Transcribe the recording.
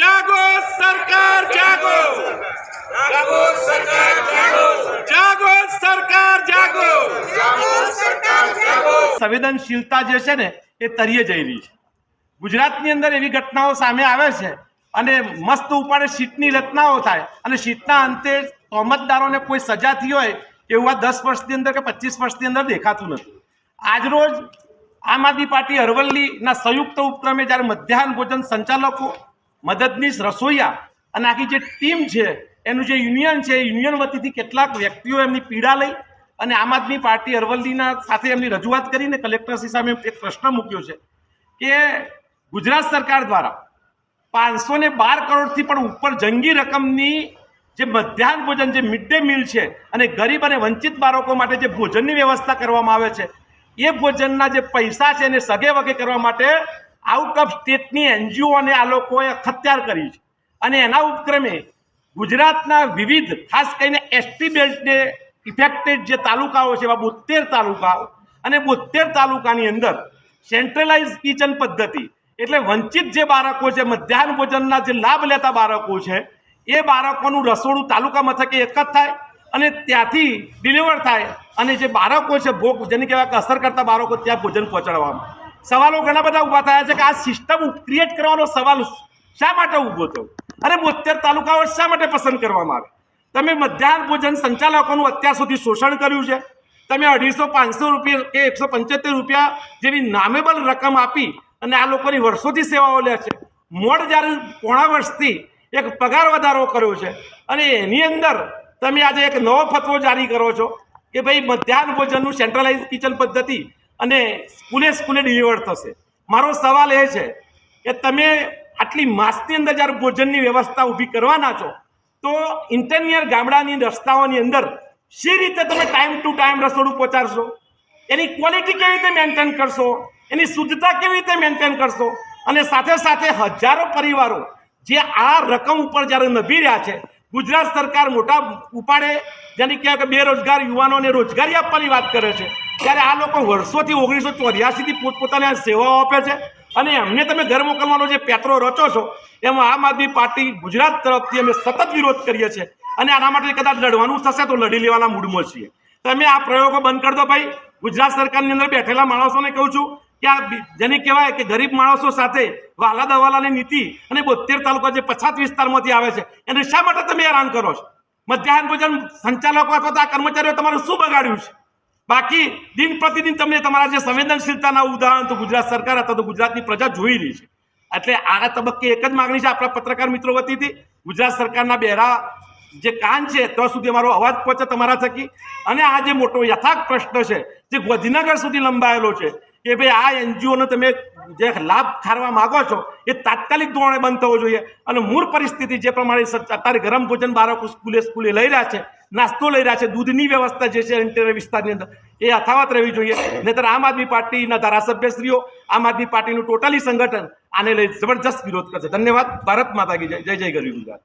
જાગો સરકાર જાગો. જાગો સરકાર જાગો. જાગો સરકાર જાગો. જાગો સરકાર જાગો. સંવેદનશીલતા જે છે ને એ તરીએ જઈ રહી છે. ગુજરાતની અંદર એવી ઘટનાઓ સામે આવે છે અને મસ્ત ઉપાડે સીટની રચનાઓ થાય અને સીટના અંતે તોમતદારોને કોઈ સજા થઈ હોય એવું આ દસ વર્ષની અંદર કે પચીસ વર્ષની અંદર દેખાતું નથી. આજરોજ આમ આદમી પાર્ટી અરવલ્લીના સંયુક્ત ઉપક્રમે જ્યારે મધ્યાહન ભોજન સંચાલકો મદદનીશ રસોઈયા અને આખી જે ટીમ છે, એનું જે યુનિયન છે યુનિયન વતીથી કેટલાક વ્યક્તિઓ એમની પીડા લઈ અને આમ આદમી પાર્ટી અરવલ્લીના સાથે એમની રજૂઆત કરીને કલેક્ટરશ્રી સામે એક પ્રશ્ન મૂક્યો છે કે ગુજરાત સરકાર દ્વારા પાંચસો ને બાર કરોડથી પણ ઉપર જંગી રકમની જે મધ્યાહન ભોજન, જે મિડ ડે મિલ છે અને ગરીબ અને વંચિત બાળકો માટે જે ભોજનની વ્યવસ્થા કરવામાં આવે છે, એ ભોજનના જે પૈસા છે એને સગે વગે કરવા માટે આઉટ ઓફ સ્ટેટની એનજીઓને આ લોકોએ ખત્યાર કરી છે. અને એના ઉપક્રમે ગુજરાતના વિવિધ, ખાસ કરીને એસટી બેલ્ટને ઇફેક્ટેડ જે તાલુકાઓ છે, એવા બોતેર તાલુકાઓ અને બોતેર તાલુકાની અંદર સેન્ટ્રલાઇઝ કિચન પદ્ધતિ એટલે વંચિત જે બાળકો છે, મધ્યાહન ભોજનના જે લાભ લેતા બાળકો છે, એ બાળકોનું રસોડું તાલુકા મથકે એક જ થાય અને ત્યાંથી ડિલિવર થાય અને જે બાળકો છે, ભોગ, જેને કહેવાય કે અસર કરતા બાળકો ત્યાં ભોજન પહોંચાડવામાં સવાલો ઘણા બધા ઊભા થયા છે કે આ સિસ્ટમ ક્રિએટ કરવાનો સવાલ શા માટે ઊભો થયો? અને બોતેર તાલુકાઓ શા માટે પસંદ કરવામાં આવે? તમે મધ્યાહન ભોજન સંચાલકોનું અત્યાર સુધી શોષણ કર્યું છે. તમે અઢીસો પાંચસો રૂપિયા કે એકસો પંચોતેર રૂપિયા જેવી નામેબલ રકમ આપી અને આ લોકોની વર્ષોથી સેવાઓ લે છે. મોડ જ્યારે પોણા વર્ષથી એક પગાર વધારો કર્યો છે. અને એની અંદર તમે આજે એક નવો ફતવો જારી કરો છો કે ભાઈ મધ્યાહન ભોજનનું સેન્ટ્રલાઇઝ કિચન પદ્ધતિ અને સ્કૂલે સ્કૂલે ડિલિવર થશે. મારો સવાલ એ છે કે તમે આટલી માસની અંદર જ્યારે ભોજનની વ્યવસ્થા ઊભી કરવાના છો, તો ઇન્ટરનિયર ગામડાની રસ્તાઓની અંદર શી રીતે તમે ટાઈમ ટુ ટાઈમ રસોડું પહોંચાડશો? એની ક્વોલિટી કેવી રીતે મેન્ટેન કરશો? એની શુદ્ધતા કેવી રીતે મેન્ટેન કરશો? અને સાથે સાથે હજારો પરિવારો જે આ રકમ ઉપર જ્યારે નભી રહ્યા છે ગુજરાત સરકાર મોટા ઉપાડે, જેની કહેવાય કે બેરોજગાર યુવાનોને રોજગારી આપવાની વાત કરે છે. ત્યારે આ લોકો વર્ષોથી ઓગણીસો ચોર્યાસીથી પોતપોતાની આ સેવાઓ આપે છે. અને એમને તમે ઘર મોકલવાનો જે પેત્રો રચો છો, એમાં આમ આદમી પાર્ટી ગુજરાત તરફથી અમે સતત વિરોધ કરીએ છીએ. અને આના માટે કદાચ લડવાનું થશે તો લડી લેવાના મૂડમાં છીએ. તમે આ પ્રયોગો બંધ કરી દો ભાઈ. ગુજરાત સરકારની અંદર બેઠેલા માણસોને કહું છું કે આ જેને કહેવાય કે ગરીબ માણસો સાથે વાલા દવાલાની નીતિ અને બોતેર તાલુકા જે પછાત વિસ્તારમાંથી આવે છે, એને શા માટે તમે હેરાન કરો છો? મધ્યાહન ભોજન સંચાલકો અથવા તો આ કર્મચારીઓ તમારું શું બગાડ્યું છે? બાકી દિન પ્રતિદિન તમને તમારા જે સંવેદનશીલતાના ઉદાહરણ તો ગુજરાત સરકાર અથવા તો ગુજરાતની પ્રજા જોઈ રહી છે. એટલે આ તબક્કે એક જ માગણી છે આપણા પત્રકાર મિત્રો વતીથી. ગુજરાત સરકારના બેરા જે કાન છે, ત્યાં સુધી અમારો અવાજ પહોંચે તમારા થકી. અને આ જે મોટો યથાર્થ પ્રશ્ન છે, જે ગોધીનગર સુધી લંબાયેલો છે કે ભાઈ આ એનજીઓનો તમે જે લાભ ખારવા માગો છો, એ તાત્કાલિક ધોરણે બંધ થવો જોઈએ. અને મૂળ પરિસ્થિતિ જે પ્રમાણે અત્યારે ગરમ ભોજન બાળકો સ્કૂલે સ્કૂલે લઈ રહ્યા છે, નાસ્તો લઈ રહ્યા છે, દૂધની વ્યવસ્થા જે છે ઇન્ટેરિયર વિસ્તારની અંદર, એ યથાવત રહેવી જોઈએ. નહીતર આમ આદમી પાર્ટીના ધારાસભ્યશ્રીઓ, આમ આદમી પાર્ટીનું ટોટલી સંગઠન આને લઈ જબરજસ્ત વિરોધ કરશે. ધન્યવાદ. ભારત માતા કી જય. જય જય ગરવી ગુજરાત.